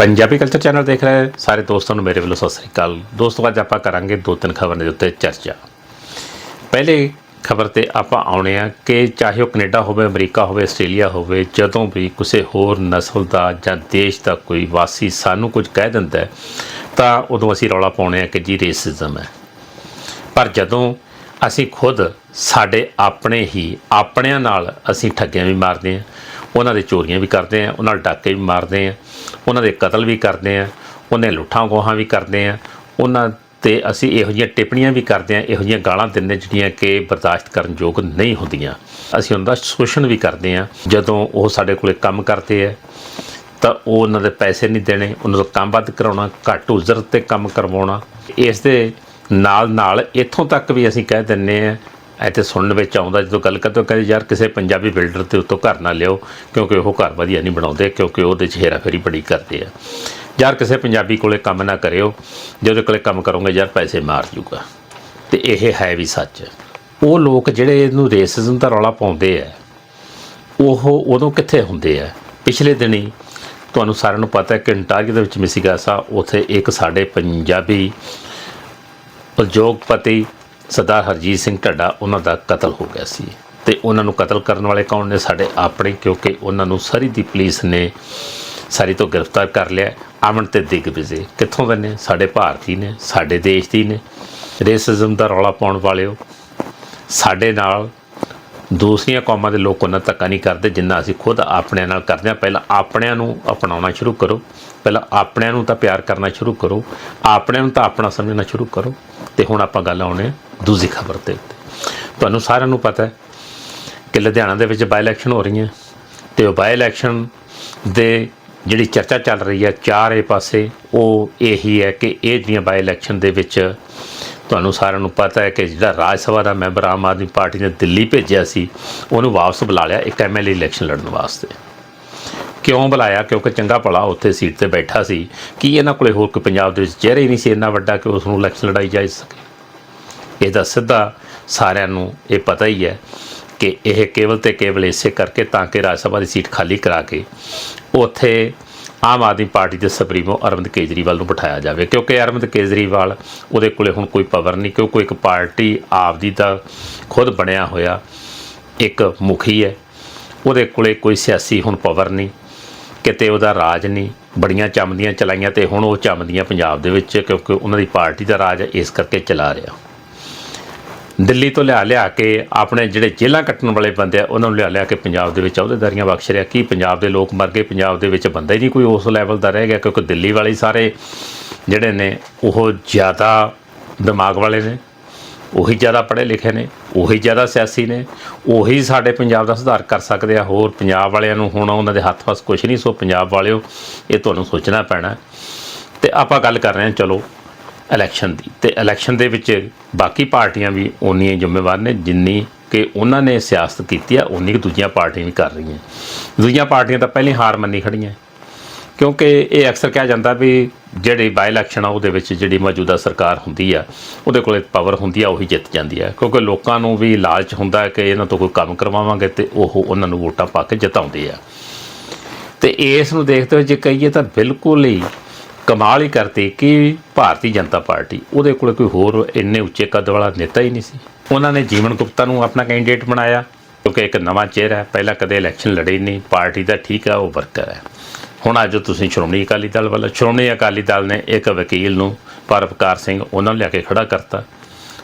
Punjabi culture channel ਦੇਖ ਰਹੇ ਸਾਰੇ ਦੋਸਤਾਂ ਨੂੰ ਮੇਰੇ ਵੱਲੋਂ ਸਤਿ ਸ੍ਰੀ ਅਕਾਲ। ਦੋਸਤੋ, ਅੱਜ ਆਪਾਂ ਕਰਾਂਗੇ ਦੋ ਤਿੰਨ ਖਬਰਾਂ ਦੇ ਉੱਤੇ ਚਰਚਾ। ਪਹਿਲੇ ਖਬਰ ਤੇ ਆਪਾਂ ਆਉਣੇ ਆ ਕਿ ਚਾਹੇ ਉਹ ਕੈਨੇਡਾ ਹੋਵੇ, ਅਮਰੀਕਾ ਹੋਵੇ, ਆਸਟ੍ਰੇਲੀਆ ਹੋਵੇ, ਜਦੋਂ ਵੀ ਕਿਸੇ ਹੋਰ ਨਸਲ ਦਾ ਜਾਂ ਦੇਸ਼ ਦਾ ਕੋਈ ਵਾਸੀ ਸਾਨੂੰ ਕੁਝ ਕਹਿ ਦਿੰਦਾ ਤਾਂ ਉਦੋਂ ਅਸੀਂ ਰੌਲਾ ਪਾਉਣੇ ਆ ਕਿ ਜੀ ਰੇਸਿਜ਼ਮ ਹੈ। ਪਰ ਜਦੋਂ ਅਸੀਂ ਖੁਦ ਸਾਡੇ ਆਪਣੇ ਹੀ ਆਪਣਿਆਂ ਨਾਲ ਅਸੀਂ ਠੱਗੀਆਂ ਵੀ ਮਾਰਦੇ ਹਾਂ, ਉਹਨਾਂ ਦੇ ਚੋਰੀਆਂ ਵੀ ਕਰਦੇ ਹਾਂ, ਉਹਨਾਂ ਨਾਲ ਡਾਕੇ ਵੀ ਮਾਰਦੇ ਹਾਂ ਉਹਨਾਂ ਦੇ ਕਤਲ ਵੀ ਕਰਦੇ ਹਾਂ ਉਹਨੇ ਲੁੱਟਾਂ ਗੋਹਾਂ ਵੀ ਕਰਦੇ ਹਾਂ ਉਹਨਾਂ ਤੇ ਅਸੀਂ ਇਹੋ ਜਿਹੀਆਂ ਟਿੱਪਣੀਆਂ ਵੀ ਕਰਦੇ ਹਾਂ ਇਹੋ ਜਿਹੀਆਂ ਗਾਲਾਂ ਦਿੰਦੇ ਜਿਹੜੀਆਂ ਕਿ ਬਰਦਾਸ਼ਤ ਕਰਨ ਯੋਗ ਨਹੀਂ ਹੁੰਦੀਆਂ। ਅਸੀਂ ਉਹਨਾਂ ਦਾ ਸ਼ੋਸ਼ਣ ਵੀ ਕਰਦੇ ਹਾਂ ਜਦੋਂ ਉਹ ਸਾਡੇ ਕੋਲੇ ਕੰਮ ਕਰਦੇ ਆ, ਤਾਂ ਉਹ ਉਹਨਾਂ ਦੇ ਪੈਸੇ ਨਹੀਂ ਦੇਣੇ, ਉਹਨਾਂ ਤੋਂ ਕੰਮ ਵੱਧ ਕਰਾਉਣਾ, ਘੱਟ ਉਜਰ ਤੇ ਕੰਮ ਕਰਵਾਉਣਾ। ਇਸ ਦੇ ਨਾਲ ਨਾਲ ਇੱਥੋਂ ਤੱਕ ਵੀ ਅਸੀਂ ਕਹਿ ਦਿੰਨੇ ਆ ਇੱਥੇ ਸੁਣਨ ਵਿੱਚ ਆਉਂਦਾ, ਜਦੋਂ ਗੱਲ ਕਰਦੇ ਕਹਿੰਦੇ ਯਾਰ ਕਿਸੇ ਪੰਜਾਬੀ ਬਿਲਡਰ ਤੇ ਉੱਤੋਂ ਘਰ ਨਾ ਲਿਓ ਕਿਉਂਕਿ ਉਹ ਘਰ ਵਧੀਆ ਨਹੀਂ ਬਣਾਉਂਦੇ, ਕਿਉਂਕਿ ਉਹਦੇ 'ਚ ਹੇਰਾਫੇਰੀ ਬੜੀ ਕਰਦੇ ਆ। ਯਾਰ ਕਿਸੇ ਪੰਜਾਬੀ ਕੋਲੇ ਕੰਮ ਨਾ ਕਰਿਓ, ਜੇ ਉਹਦੇ ਕੋਲੇ ਕੰਮ ਕਰੋਗੇ, ਯਾਰ ਪੈਸੇ ਮਾਰ ਜੂਗਾ। ਤੇ ਇਹ ਹੈ ਵੀ ਸੱਚ। ਉਹ ਲੋਕ ਜਿਹੜੇ ਇਹਨੂੰ ਰੇਸਿਜ਼ਮ ਦਾ ਰੌਲਾ ਪਾਉਂਦੇ ਆ, ਉਹ ਉਦੋਂ ਕਿੱਥੇ ਹੁੰਦੇ ਆ? ਪਿਛਲੇ ਦਿਨੀ ਤੁਹਾਨੂੰ ਸਾਰਿਆਂ ਨੂੰ ਪਤਾ ਹੈ ਕਿ ਅੰਟਾਰੀਓ ਦੇ ਵਿੱਚ ਮਿਸੀਗਾਸਾ ਉਥੇ ਇੱਕ ਸਾਡੇ ਪੰਜਾਬੀ ਉਦਯੋਗਪਤੀ ਸਰਦਾਰ ਹਰਜੀਤ ਸਿੰਘ ਢੱਡਾ ਉਹਨਾਂ ਦਾ ਕਤਲ ਹੋ ਗਿਆ ਸੀ ਤੇ ਉਹਨਾਂ ਨੂੰ ਕਤਲ ਕਰਨ ਵਾਲੇ ਕੌਣ ਨੇ? ਸਾਡੇ ਆਪਣੇ, ਕਿਉਂਕਿ ਉਹਨਾਂ ਨੂੰ ਸਰੀ ਦੀ ਪੁਲਿਸ ਨੇ ਸਾਰੀ ਤੋਂ ਗ੍ਰਿਫਤਾਰ ਕਰ ਲਿਆ। ਅਮਨ ਤੇ ਦਿਗਵਿਜੇ ਕਿੱਥੋਂ ਦੇ ਨੇ? ਸਾਡੇ ਭਾਰਤੀ ਨੇ, ਸਾਡੇ ਦੇਸ਼ ਦੀ ਨੇ। ਰੇਸਿਜ਼ਮ ਦਾ ਰੌਲਾ ਪਾਉਣ ਵਾਲਿਓ, ਸਾਡੇ ਨਾਲ ਦੂਸਰੀਆਂ ਕੌਮਾਂ ਦੇ ਲੋਕ ਉਹਨਾਂ ਧੱਕਾ ਨਹੀਂ ਕਰਦੇ ਜਿੰਨਾ ਅਸੀਂ ਖੁਦ ਆਪਣਿਆਂ ਨਾਲ ਕਰਦੇ ਹਾਂ। ਪਹਿਲਾਂ ਆਪਣਿਆਂ ਨੂੰ ਅਪਣਾਉਣਾ ਸ਼ੁਰੂ ਕਰੋ। ਪਹਿਲਾਂ ਆਪਣਿਆਂ ਨੂੰ ਤਾਂ ਪਿਆਰ ਕਰਨਾ ਸ਼ੁਰੂ ਕਰੋ। ਆਪਣਿਆਂ ਨੂੰ ਤਾਂ ਆਪਣਾ ਸਮਝਣਾ ਸ਼ੁਰੂ ਕਰੋ। ਤੇ ਹੁਣ ਆਪਾਂ ਗੱਲ ਆਉਣੇ ਆ ਦੂਜੀ ਖਬਰ ਤੇ। ਉੱਤੇ ਤੁਹਾਨੂੰ ਸਾਰਿਆਂ ਨੂੰ ਪਤਾ ਹੈ ਕਿ ਲੁਧਿਆਣਾ ਦੇ ਵਿੱਚ ਬਾਈ ਇਲੈਕਸ਼ਨ ਹੋ ਰਹੀਆਂ। ਤੇ ਉਹ ਬਾਈ ਇਲੈਕਸ਼ਨ ਦੇ ਜਿਹੜੀ ਚਰਚਾ ਚੱਲ ਰਹੀ ਹੈ ਚਾਰੇ ਪਾਸੇ, ਉਹ ਇਹੀ ਹੈ ਕਿ ਇਹ ਜਿਹੜੀਆਂ ਬਾਈ ਇਲੈਕਸ਼ਨ ਦੇ ਵਿੱਚ ਤੁਹਾਨੂੰ ਸਾਰਿਆਂ ਨੂੰ ਪਤਾ ਹੈ ਕਿ ਜਿਹੜਾ ਰਾਜ ਸਭਾ ਦਾ ਮੈਂਬਰ ਆਮ ਆਦਮੀ ਪਾਰਟੀ ਨੇ ਦਿੱਲੀ ਭੇਜਿਆ ਸੀ, ਉਹਨੂੰ ਵਾਪਸ ਬੁਲਾ ਲਿਆ ਇੱਕ ਐਮਐਲਏ ਇਲੈਕਸ਼ਨ ਲੜਨ ਵਾਸਤੇ। ਕਿਉਂ ਬੁਲਾਇਆ? ਕਿਉਂਕਿ ਚੰਗਾ ਭਲਾ ਉੱਥੇ ਸੀਟ ਤੇ ਬੈਠਾ ਸੀ। ਕੀ ਇਹਨਾਂ ਕੋਲੇ ਹੋਰ ਕੋਈ ਪੰਜਾਬ ਦੇ ਵਿੱਚ ਚਿਹਰਾ ਹੀ ਨਹੀਂ ਸੀ ਇੰਨਾ ਵੱਡਾ ਕਿ ਉਸ ਨੂੰ ਇਲੈਕਸ਼ਨ ਲੜਾਈ ਜਾ ਸਕੇ? ਇਹਦਾ ਸਿੱਧਾ ਸਾਰਿਆਂ ਨੂੰ ਇਹ ਪਤਾ ਹੀ ਹੈ ਕਿ ਇਹ ਕੇਵਲ ਤੇ ਕੇਵਲ ਇਸੇ ਕਰਕੇ ਤਾਂ ਕਿ ਰਾਜ ਸਭਾ ਦੀ ਸੀਟ ਖਾਲੀ ਕਰਾ ਕੇ ਉੱਥੇ ਆਮ ਆਦਮੀ ਪਾਰਟੀ ਦੇ ਸੁਪਰੀਮੋ ਅਰਵਿੰਦ ਕੇਜਰੀਵਾਲ ਨੂੰ ਬਿਠਾਇਆ ਜਾਵੇ। ਕਿਉਂਕਿ ਅਰਵਿੰਦ ਕੇਜਰੀਵਾਲ ਉਹਦੇ ਕੋਲੇ ਹੁਣ ਕੋਈ ਪਾਵਰ ਨਹੀਂ, ਕਿਉਂਕਿ ਇੱਕ ਪਾਰਟੀ ਆਪਦੀ ਦਾ ਖੁਦ ਬਣਿਆ ਹੋਇਆ ਇੱਕ ਮੁਖੀ ਹੈ। ਉਹਦੇ ਕੋਲੇ ਕੋਈ ਸਿਆਸੀ ਹੁਣ ਪਾਵਰ ਨਹੀਂ, ਕਿਤੇ ਉਹਦਾ ਰਾਜ ਨਹੀਂ। ਬੜੀਆਂ ਚਮਦੀਆਂ ਚਲਾਈਆਂ ਤੇ ਹੁਣ ਉਹ ਚਮਦੀਆਂ ਪੰਜਾਬ ਦੇ ਵਿੱਚ, ਕਿਉਂਕਿ ਉਹਨਾਂ ਦੀ ਪਾਰਟੀ ਦਾ ਰਾਜ ਇਸ ਕਰਕੇ ਚਲਾ ਰਿਹਾ। ਦਿੱਲੀ ਤੋਂ ਲਿਆ ਲਿਆ ਕੇ ਆਪਣੇ ਜਿਹੜੇ ਜੇਲ੍ਹਾਂ ਕੱਟਣ ਵਾਲੇ ਬੰਦੇ ਆ, ਉਹਨਾਂ ਨੂੰ ਲਿਆ ਲਿਆ ਕੇ ਪੰਜਾਬ ਦੇ ਵਿੱਚ ਅਹੁਦੇਦਾਰੀਆਂ ਬਖਸ਼ ਰਿਹਾ। ਕੀ ਪੰਜਾਬ ਦੇ ਲੋਕ ਮਰ ਗਏ? ਪੰਜਾਬ ਦੇ ਵਿੱਚ ਬੰਦਾ ਹੀ ਨਹੀਂ ਕੋਈ ਉਸ ਲੈਵਲ ਦਾ ਰਹਿ ਗਿਆ, ਕਿਉਂਕਿ ਦਿੱਲੀ ਵਾਲੇ ਸਾਰੇ ਜਿਹੜੇ ਨੇ, ਉਹ ਜ਼ਿਆਦਾ ਦਿਮਾਗ ਵਾਲੇ ਨੇ, ਉਹੀ ਜ਼ਿਆਦਾ ਪੜ੍ਹੇ ਲਿਖੇ ਨੇ, ਉਹੀ ਜ਼ਿਆਦਾ ਸਿਆਸੀ ਨੇ, ਉਹੀ ਸਾਡੇ ਪੰਜਾਬ ਦਾ ਸੁਧਾਰ ਕਰ ਸਕਦੇ ਆ। ਹੋਰ ਪੰਜਾਬ ਵਾਲਿਆਂ ਨੂੰ ਹੁਣ ਉਹਨਾਂ ਦੇ ਹੱਥ ਫਸ ਕੁਝ ਨਹੀਂ, ਸੋ ਪੰਜਾਬ ਵਾਲਿਓ ਇਹ ਤੁਹਾਨੂੰ ਸੋਚਣਾ ਪੈਣਾ। ਤੇ ਆਪਾਂ ਗੱਲ ਕਰ ਰਹੇ ਹਾਂ, ਚਲੋ ਇਲੈਕਸ਼ਨ ਦੀ। ਤੇ ਇਲੈਕਸ਼ਨ ਦੇ ਵਿੱਚ ਬਾਕੀ ਪਾਰਟੀਆਂ ਵੀ ਉਨੀਆਂ ਹੀ ਜ਼ਿੰਮੇਵਾਰ ਨੇ, ਜਿੰਨੀ ਕਿ ਉਹਨਾਂ ਨੇ ਸਿਆਸਤ ਕੀਤੀ ਆ ਉਨੀ ਕੁ ਦੂਜੀਆਂ ਪਾਰਟੀਆਂ ਵੀ ਕਰ ਰਹੀਆਂ। ਦੂਜੀਆਂ ਪਾਰਟੀਆਂ ਤਾਂ ਪਹਿਲਾਂ ਹਾਰ ਮੰਨੀ ਖੜੀਆਂ। ਕਿਉਂਕਿ ਇਹ ਅਕਸਰ ਕਿਹਾ ਜਾਂਦਾ ਵੀ ਜਿਹੜੀ ਬਾਈ ਇਲੈਕਸ਼ਨ ਆ, ਉਹਦੇ ਵਿੱਚ ਜਿਹੜੀ ਮੌਜੂਦਾ ਸਰਕਾਰ ਹੁੰਦੀ ਆ, ਉਹਦੇ ਕੋਲੇ ਪਾਵਰ ਹੁੰਦੀ ਆ, ਉਹੀ ਜਿੱਤ ਜਾਂਦੀ ਆ। ਕਿਉਂਕਿ ਲੋਕਾਂ ਨੂੰ ਵੀ ਲਾਲਚ ਹੁੰਦਾ ਕਿ ਇਹਨਾਂ ਤੋਂ ਕੋਈ ਕੰਮ ਕਰਵਾਵਾਂਗੇ ਤੇ ਉਹ ਉਹਨਾਂ ਨੂੰ ਵੋਟਾਂ ਪਾ ਕੇ ਜਿਤਾਉਂਦੇ ਆ। ਤੇ ਇਸ ਨੂੰ ਦੇਖਦੇ ਹੋਏ ਜੇ ਕਹੀਏ ਤਾਂ ਬਿਲਕੁਲ ਹੀ ਕਮਾਲ ਹੀ ਕਰਤੀ ਕਿ ਭਾਰਤੀ ਜਨਤਾ ਪਾਰਟੀ, ਉਹਦੇ ਕੋਲ ਕੋਈ ਹੋਰ ਇੰਨੇ ਉੱਚੇ ਕੱਦ ਵਾਲਾ ਨੇਤਾ ਹੀ ਨਹੀਂ ਸੀ। ਉਹਨਾਂ ਨੇ ਜੀਵਨ ਗੁਪਤਾ ਨੂੰ ਆਪਣਾ ਕੈਂਡੀਡੇਟ ਬਣਾਇਆ, ਕਿਉਂਕਿ ਇੱਕ ਨਵਾਂ ਚਿਹਰਾ ਹੈ, ਪਹਿਲਾਂ ਕਦੇ ਇਲੈਕਸ਼ਨ ਲੜੇ ਨਹੀਂ, ਪਾਰਟੀ ਦਾ ਠੀਕ ਹੈ ਉਹ ਵਰਕਰ ਹੈ। ਹੁਣ ਅੱਜ ਤੁਸੀਂ ਸ਼੍ਰੋਮਣੀ ਅਕਾਲੀ ਦਲ ਵੱਲ, ਸ਼੍ਰੋਮਣੀ ਅਕਾਲੀ ਦਲ ਨੇ ਇੱਕ ਵਕੀਲ ਨੂੰ ਪਰਵਕਾਰ ਸਿੰਘ ਉਹਨਾਂ ਨੂੰ ਲਿਆ ਕੇ ਖੜਾ ਕਰਤਾ।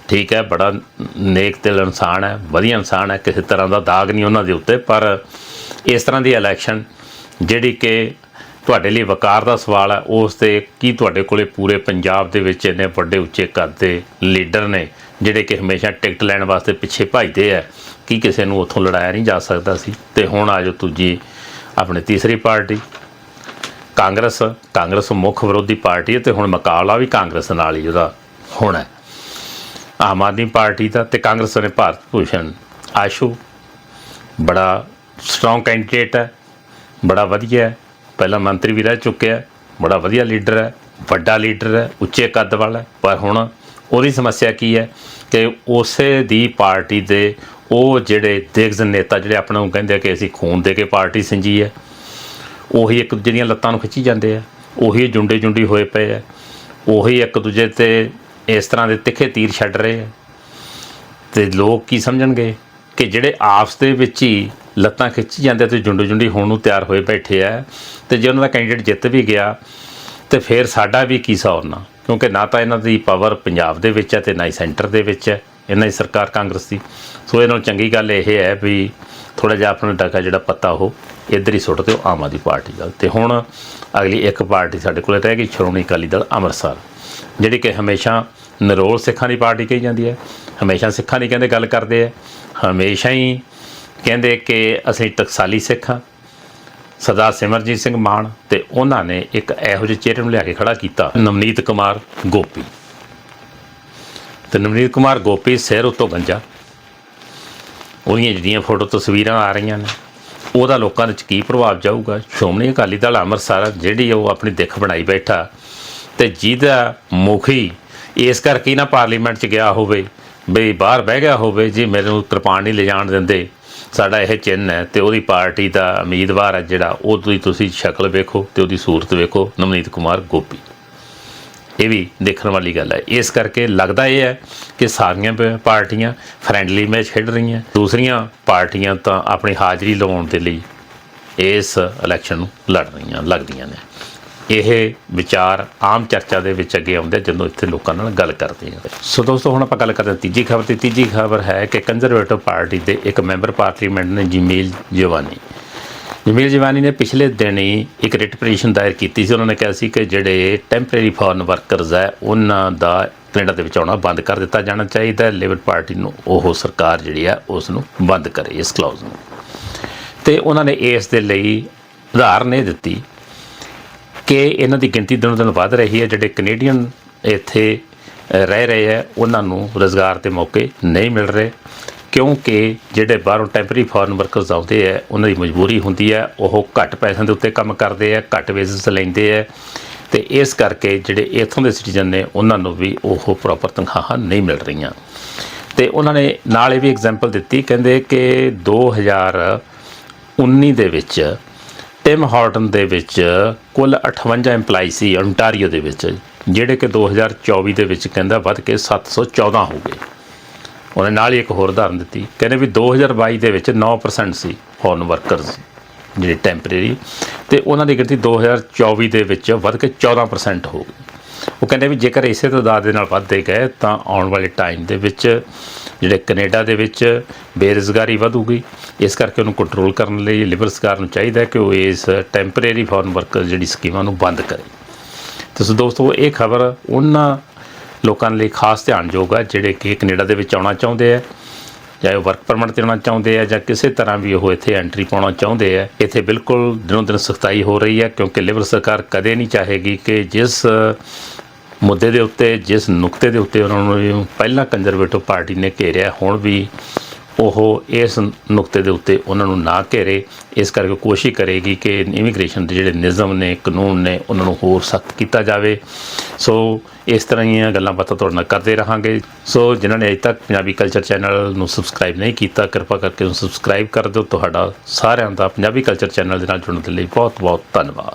ਠੀਕ ਹੈ, ਬੜਾ ਨੇਕ ਦਿਲ ਇਨਸਾਨ ਹੈ, ਵਧੀਆ ਇਨਸਾਨ ਹੈ, ਕਿਸੇ ਤਰ੍ਹਾਂ ਦਾ ਦਾਗ ਨਹੀਂ ਉਹਨਾਂ ਦੇ ਉੱਤੇ, ਪਰ ਇਸ ਤਰ੍ਹਾਂ ਦੀ ਇਲੈਕਸ਼ਨ ਜਿਹੜੀ ਕਿ ਤੁਹਾਡੇ ਲਈ ਵਕਾਰ ਦਾ ਸਵਾਲ ਹੈ। ਉਸ ਤੇ ਕੀ ਤੁਹਾਡੇ ਕੋਲੇ ਪੂਰੇ ਪੰਜਾਬ ਦੇ ਵਿੱਚ ਇੰਨੇ ਵੱਡੇ ਉੱਚੇ ਕੱਦ ਦੇ ਲੀਡਰ ਨੇ, ਜਿਹੜੇ ਕਿ ਹਮੇਸ਼ਾ ਟਿਕਟ ਲੈਣ ਵਾਸਤੇ ਪਿੱਛੇ ਭੱਜਦੇ ਆ? ਕੀ ਕਿਸੇ ਨੂੰ ਉੱਥੋਂ ਲੜਾਇਆ ਨਹੀਂ ਜਾ ਸਕਦਾ ਸੀ? ਤੇ ਹੁਣ ਆਜੋ ਦੂਜੀ ਆਪਣੇ ਤੀਸਰੀ ਪਾਰਟੀ। ਕਾਂਗਰਸ ਕਾਂਗਰਸ ਮੁੱਖ ਵਿਰੋਧੀ ਪਾਰਟੀ ਹੈ ਤੇ ਹੁਣ ਮੁਕਾਬਲਾ ਵੀ ਕਾਂਗਰਸ ਨਾਲ ਹੀ ਉਹਦਾ ਹੋਣਾ ਹੈ। ਆਮ ਆਦਮੀ ਪਾਰਟੀ ਦਾ ਤੇ ਕਾਂਗਰਸ ਨੇ ਭਾਰਤ ਭੂਸ਼ਣ ਆਸ਼ੂ। ਬੜਾ ਸਟਰੋਂਗ ਕੈਂਡੀਡੇਟ ਹੈ, ਬੜਾ ਵਧੀਆ ਹੈ। ਪਹਿਲਾਂ ਮੰਤਰੀ ਵੀ ਰਹਿ ਚੁੱਕਿਆ ਬੜਾ ਵਧੀਆ ਲੀਡਰ ਹੈ ਵੱਡਾ ਲੀਡਰ ਹੈ ਉੱਚੇ ਕੱਦ ਵਾਲਾ ਹੈ, ਪਰ ਹੁਣ ਉਹਦੀ ਸਮੱਸਿਆ ਕੀ ਹੈ ਕਿ ਉਸੇ ਦੀ ਪਾਰਟੀ ਦੇ ਉਹ ਜਿਹੜੇ ਦਿਗਜ ਨੇਤਾ ਜਿਹੜੇ ਆਪਣਾ ਨੂੰ ਕਹਿੰਦੇ ਆ ਕਿ ਅਸੀਂ ਖੂਨ ਦੇ ਕੇ ਪਾਰਟੀ ਸਿੰਜੀ ਹੈ ਉਹੀ ਇੱਕ ਦੂਜੇ ਦੀਆਂ ਲੱਤਾਂ ਨੂੰ ਖਿੱਚੀ ਜਾਂਦੇ ਆ ਉਹੀ ਜੁੰਡੇ ਜੁੰਡੀ ਹੋਏ ਪਏ ਆ ਉਹੀ ਇੱਕ ਦੂਜੇ ਤੇ ਇਸ ਤਰ੍ਹਾਂ ਦੇ ਤਿੱਖੇ ਤੀਰ ਛੱਡ ਰਹੇ ਆ। ਤੇ ਲੋਕ ਕੀ ਸਮਝਣਗੇ ਕਿ ਜਿਹੜੇ ਆਪਸ ਦੇ ਵਿੱਚ ਹੀ ਲੱਤਾਂ ਖਿੱਚੀ ਜਾਂਦੇ ਤੇ ਜੁੰਡੂ ਜੁੰਡੀ ਹੋਣ ਨੂੰ ਤਿਆਰ ਹੋਏ ਬੈਠੇ ਆ। ਤੇ ਜੇ ਉਹਨਾਂ ਦਾ ਕੈਂਡੀਡੇਟ ਜਿੱਤ ਵੀ ਗਿਆ, ਤੇ ਫਿਰ ਸਾਡਾ ਵੀ ਕੀ ਸੌਰਨਾ ਕਿਉਂਕਿ ਨਾ ਤਾਂ ਇਹਨਾਂ ਦੀ ਪਾਵਰ ਪੰਜਾਬ ਦੇ ਵਿੱਚ ਹੈ ਤੇ ਨਾ ਹੀ ਸੈਂਟਰ ਦੇ ਵਿੱਚ ਹੈ, ਇਹਨਾਂ ਦੀ ਸਰਕਾਰ ਕਾਂਗਰਸ ਦੀ। ਸੋ ਇਹਨਾਂ ਨੂੰ ਚੰਗੀ ਗੱਲ ਇਹ ਹੈ ਵੀ ਥੋੜਾ ਜਿਹਾ ਆਪਣਾ ਡਾਕਾ ਜਿਹੜਾ ਪੱਤਾ ਉਹ ਇੱਧਰ ਹੀ ਸੁੱਟ ਦਿਓ ਆਮ ਆਦਮੀ ਪਾਰਟੀ ਦਾ ਤੇ ਹੁਣ ਅਗਲੀ ਇੱਕ ਪਾਰਟੀ ਸਾਡੇ ਕੋਲੇ ਰਹਿ ਗਈ, ਸ਼੍ਰੋਮਣੀ ਅਕਾਲੀ ਦਲ ਅੰਮ੍ਰਿਤਸਰ, ਜਿਹੜੀ ਕਿ ਹਮੇਸ਼ਾ ਨਰੋਲ ਸਿੱਖਾਂ ਦੀ ਪਾਰਟੀ ਕਹੀ ਜਾਂਦੀ ਹੈ, ਹਮੇਸ਼ਾ ਸਿੱਖਾਂ ਦੀ ਕਹਿੰਦੇ ਗੱਲ ਕਰਦੇ ਆ, ਹਮੇਸ਼ਾ ਹੀ ਕਹਿੰਦੇ ਕਿ ਅਸੀਂ ਟਕਸਾਲੀ ਸਿੱਖ ਹਾਂ, ਸਰਦਾਰ ਸਿਮਰਜੀਤ ਸਿੰਘ ਮਾਨ ਤੇ ਉਹਨਾਂ ਨੇ ਇੱਕ ਇਹੋ ਜਿਹੇ ਚਿਹਰੇ ਨੂੰ ਲਿਆ ਕੇ ਖੜਾ ਕੀਤਾ, ਨਵਨੀਤ ਕੁਮਾਰ ਗੋਪੀ। ਤੇ ਨਵਨੀਤ ਕੁਮਾਰ ਗੋਪੀ ਸਿਰ ਉੱਤੋਂ ਗੰਜਾ। ਉਹਦੀਆਂ ਜਿਹੜੀਆਂ ਫੋਟੋ ਤਸਵੀਰਾਂ ਆ ਰਹੀਆਂ ਨੇ, ਉਹਦਾ ਲੋਕਾਂ ਦੇ ਵਿੱਚ ਕੀ ਪ੍ਰਭਾਵ ਜਾਊਗਾ? ਸ਼੍ਰੋਮਣੀ ਅਕਾਲੀ ਦਲ ਅੰਮ੍ਰਿਤਸਰ ਜਿਹੜੀ ਉਹ ਆਪਣੀ ਦਿੱਖ ਬਣਾਈ ਬੈਠਾ ਤੇ ਜਿਹਦਾ ਮੁਖੀ ਇਸ ਕਰਕੇ ਨਾ ਪਾਰਲੀਮੈਂਟ ਚ ਗਿਆ ਹੋਵੇ ਬਈ ਬਾਹਰ ਬਹਿ ਗਿਆ ਹੋਵੇ, ਜੀ ਮੈਨੂੰ ਕਿਰਪਾਨ ਨਹੀਂ ਲਿਜਾਣ ਦਿੰਦੇ ਸਾਡਾ ਇਹ ਚਿੰਨ੍ਹ ਹੈ ਤੇ ਉਹਦੀ ਪਾਰਟੀ ਦਾ ਉਮੀਦਵਾਰ ਹੈ ਜਿਹੜਾ, ਉਹਦੀ ਤੁਸੀਂ ਸ਼ਕਲ ਵੇਖੋ ਤੇ ਉਹਦੀ ਸੂਰਤ ਵੇਖੋ, ਨਵਨੀਤ ਕੁਮਾਰ ਗੋਪੀ। ਇਹ ਵੀ ਦੇਖਣ ਵਾਲੀ ਗੱਲ ਹੈ। ਇਸ ਕਰਕੇ ਲੱਗਦਾ ਇਹ ਹੈ ਕਿ ਸਾਰੀਆਂ ਪ- ਪਾਰਟੀਆਂ ਫ੍ਰੈਂਡਲੀ ਮੈਚ ਖੇਡ ਰਹੀਆਂ। ਦੂਸਰੀਆਂ ਪਾਰਟੀਆਂ ਤਾਂ ਆਪਣੀ ਹਾਜ਼ਰੀ ਲਵਾਉਣ ਦੇ ਲਈ ਇਸ ਇਲੈਕਸ਼ਨ ਨੂੰ ਲੜ ਰਹੀਆਂ, ਲੱਗਦੀਆਂ ਨੇ। ਇਹ ਵਿਚਾਰ ਆਮ ਚਰਚਾ ਦੇ ਵਿੱਚ ਅੱਗੇ ਆਉਂਦੇ ਜਦੋਂ ਇੱਥੇ ਲੋਕਾਂ ਨਾਲ ਗੱਲ ਕਰਦੇ ਹਾਂ ਸੋ ਦੋਸਤੋ, ਹੁਣ ਆਪਾਂ ਗੱਲ ਕਰਦੇ ਹਾਂ ਤੀਜੀ ਖਬਰ ਤੇ। ਤੀਜੀ ਖਬਰ ਹੈ ਕਿ ਕੰਜ਼ਰਵੇਟਿਵ ਪਾਰਟੀ ਦੇ ਇੱਕ ਮੈਂਬਰ ਪਾਰਲੀਮੈਂਟ ਨੇ ਜਮੀਲ ਜਵਾਨੀ। ਜਮੀਲ ਜਵਾਨੀ ਨੇ ਪਿਛਲੇ ਦਿਨ ਹੀ ਇੱਕ ਰਿਟ ਪਟੀਸ਼ਨ ਦਾਇਰ ਕੀਤੀ ਸੀ। ਉਹਨਾਂ ਨੇ ਕਿਹਾ ਸੀ ਕਿ ਜਿਹੜੇ ਟੈਂਪਰੇਰੀ ਫੋਰਨ ਵਰਕਰਸ ਹੈ, ਉਹਨਾਂ ਦਾ ਕੈਨੇਡਾ ਦੇ ਵਿੱਚ ਆਉਣਾ ਬੰਦ ਕਰ ਦਿੱਤਾ ਜਾਣਾ ਚਾਹੀਦਾ ਹੈ। ਲੇਬਰ ਪਾਰਟੀ ਨੂੰ ਉਹ ਸਰਕਾਰ ਜਿਹੜੀ ਹੈ, ਉਸ ਨੂੰ ਬੰਦ ਕਰੇ ਇਸ ਕਲਾਉਜ਼ ਨੂੰ। ਤੇ ਉਹਨਾਂ ਨੇ ਇਸ ਦੇ ਲਈ ਉਧਾਰ ਇਹ ਦਿੱਤੀ। ਕਿ ਇਹਨਾਂ ਦੀ ਗਿਣਤੀ ਦਿਨੋਂ ਦਿਨ ਵੱਧ ਰਹੀ ਹੈ। ਜਿਹੜੇ ਕੈਨੇਡੀਅਨ ਇੱਥੇ ਰਹਿ ਰਹੇ ਹੈ, ਉਹਨਾਂ ਨੂੰ ਰੋਜ਼ਗਾਰ ਦੇ ਮੌਕੇ ਨਹੀਂ ਮਿਲ ਰਹੇ। ਕਿਉਂਕਿ ਜਿਹੜੇ ਬਾਹਰੋਂ ਟੈਂਪਰੇਰੀ ਫੋਰਨ ਵਰਕਰਸ ਆਉਂਦੇ ਹੈ, ਉਹਨਾਂ ਦੀ ਮਜਬੂਰੀ ਹੁੰਦੀ ਹੈ। ਉਹ ਘੱਟ ਪੈਸਿਆਂ ਦੇ ਉੱਤੇ ਕੰਮ ਕਰਦੇ ਹੈ, ਘੱਟ ਵੇਜਸ ਲੈਂਦੇ ਹੈ। ਤੇ ਇਸ ਕਰਕੇ ਜਿਹੜੇ ਇੱਥੋਂ ਦੇ ਸਿਟੀਜ਼ਨ ਨੇ, ਉਹਨਾਂ ਨੂੰ ਵੀ ਉਹ ਪ੍ਰੋਪਰ ਤਨਖਾਹਾਂ ਨਹੀਂ ਮਿਲ ਰਹੀਆਂ। ਤੇ ਉਹਨਾਂ ਨੇ ਨਾਲ ਇਹ ਵੀ ਐਗਜ਼ਾਮਪਲ ਦਿੱਤੀ, ਕਹਿੰਦੇ ਕਿ 2019 ਦੇ ਵਿੱਚ ਟਿਮ ਹਾਰਟਨ ਦੇ ਵਿੱਚ ਕੁੱਲ 58 EMPLOYE ਸੀ ਓਨਟਾਰੀਓ ਦੇ ਵਿੱਚ, ਜਿਹੜੇ ਕਿ 2024 ਦੇ ਵਿੱਚ ਕਹਿੰਦਾ ਵੱਧ ਕੇ 714 ਹੋ ਗਏ। ਉਹਨੇ ਨਾਲ ਹੀ ਇੱਕ ਹੋਰ ਉਦਾਹਰਨ ਦਿੱਤੀ, ਕਹਿੰਦੇ ਵੀ 2022 ਦੇ ਵਿੱਚ 9% ਸੀ ਫੋਰਨ ਵਰਕਰਸ ਜਿਹੜੇ ਟੈਂਪਰੇਰੀ ਤੇ ਉਹਨਾਂ ਦੀ ਗਿਣਤੀ 2024 ਦੇ ਵਿੱਚ ਵੱਧ ਕੇ 14% ਹੋ ਗਈ। ਉਹ ਕਹਿੰਦੇ ਵੀ ਜੇਕਰ ਇਸੇ ਤਾਦਾਦ ਦੇ ਨਾਲ ਵੱਧਦੇ ਗਏ ਤਾਂ ਆਉਣ ਵਾਲੇ ਟਾਈਮ ਦੇ ਵਿੱਚ ਜਿਹੜੇ ਕੈਨੇਡਾ ਦੇ ਵਿੱਚ ਬੇਰੁਜ਼ਗਾਰੀ ਵਧੂਗੀ, ਇਸ ਕਰਕੇ ਉਹਨੂੰ ਕੰਟਰੋਲ ਕਰਨ ਲਈ ਲਿਬਰ ਸਰਕਾਰ ਨੂੰ ਚਾਹੀਦਾ ਕਿ ਉਹ ਇਸ ਟੈਂਪਰੇਰੀ ਫੋਰਨ ਵਰਕਰ ਜਿਹੜੀ ਸਕੀਮਾਂ ਨੂੰ ਬੰਦ ਕਰੇ। ਤੇ ਦੋਸਤੋ, ਇਹ ਖਬਰ ਉਹਨਾਂ ਲੋਕਾਂ ਲਈ ਖਾਸ ਧਿਆਨਯੋਗ ਹੈ ਜਿਹੜੇ ਕਿ ਕੈਨੇਡਾ ਦੇ ਵਿੱਚ ਆਉਣਾ ਚਾਹੁੰਦੇ ਆ ਚਾਹੇ ਉਹ ਵਰਕ ਪਰਮਿਟ ਤੇ ਆਉਣਾ ਚਾਹੁੰਦੇ ਆ, ਜਾਂ ਕਿਸੇ ਤਰ੍ਹਾਂ ਵੀ ਉਹ ਇੱਥੇ ਐਂਟਰੀ ਪਾਉਣਾ ਚਾਹੁੰਦੇ ਆ। ਇੱਥੇ ਬਿਲਕੁਲ ਦਿਨੋਂ ਦਿਨ ਸਖਤਾਈ ਹੋ ਰਹੀ ਹੈ ਕਿਉਂਕਿ ਲਿਬਰ ਸਰਕਾਰ ਕਦੇ ਨਹੀਂ ਚਾਹੇਗੀ ਕਿ ਜਿਸ ਮੁੱਦੇ ਦੇ ਉੱਤੇ, ਜਿਸ ਨੁਕਤੇ ਦੇ ਉੱਤੇ ਉਹਨਾਂ ਨੂੰ ਪਹਿਲਾਂ ਕੰਜ਼ਰਵੇਟਿਵ ਪਾਰਟੀ ਨੇ ਘੇਰਿਆ, ਹੁਣ ਵੀ ਉਹ ਇਸ ਨੁਕਤੇ ਦੇ ਉੱਤੇ ਉਹਨਾਂ ਨੂੰ ਨਾ ਘੇਰੇ। ਇਸ ਕਰਕੇ ਕੋਸ਼ਿਸ਼ ਕਰੇਗੀ ਕਿ ਇਮੀਗ੍ਰੇਸ਼ਨ ਦੇ ਜਿਹੜੇ ਨਿਯਮ ਨੇ, ਕਾਨੂੰਨ ਨੇ, ਉਹਨਾਂ ਨੂੰ ਹੋਰ ਸਖਤ ਕੀਤਾ ਜਾਵੇ। ਸੋ ਇਸ ਤਰ੍ਹਾਂ ਦੀਆਂ ਗੱਲਾਂ ਬਾਤਾਂ ਤੁਹਾਡੇ ਨਾਲ ਕਰਦੇ ਰਹਾਂਗੇ। ਸੋ ਜਿਨ੍ਹਾਂ ਨੇ ਅਜੇ ਤੱਕ ਪੰਜਾਬੀ ਕਲਚਰ ਚੈਨਲ ਨੂੰ ਸਬਸਕ੍ਰਾਈਬ ਨਹੀਂ ਕੀਤਾ, ਕਿਰਪਾ ਕਰਕੇ ਉਹਨੂੰ ਸਬਸਕ੍ਰਾਈਬ ਕਰ ਦਿਓ। ਤੁਹਾਡਾ ਸਾਰਿਆਂ ਦਾ ਪੰਜਾਬੀ ਕਲਚਰ ਚੈਨਲ ਦੇ ਨਾਲ ਜੁੜਨ ਦੇ ਲਈ ਬਹੁਤ ਬਹੁਤ ਧੰਨਵਾਦ।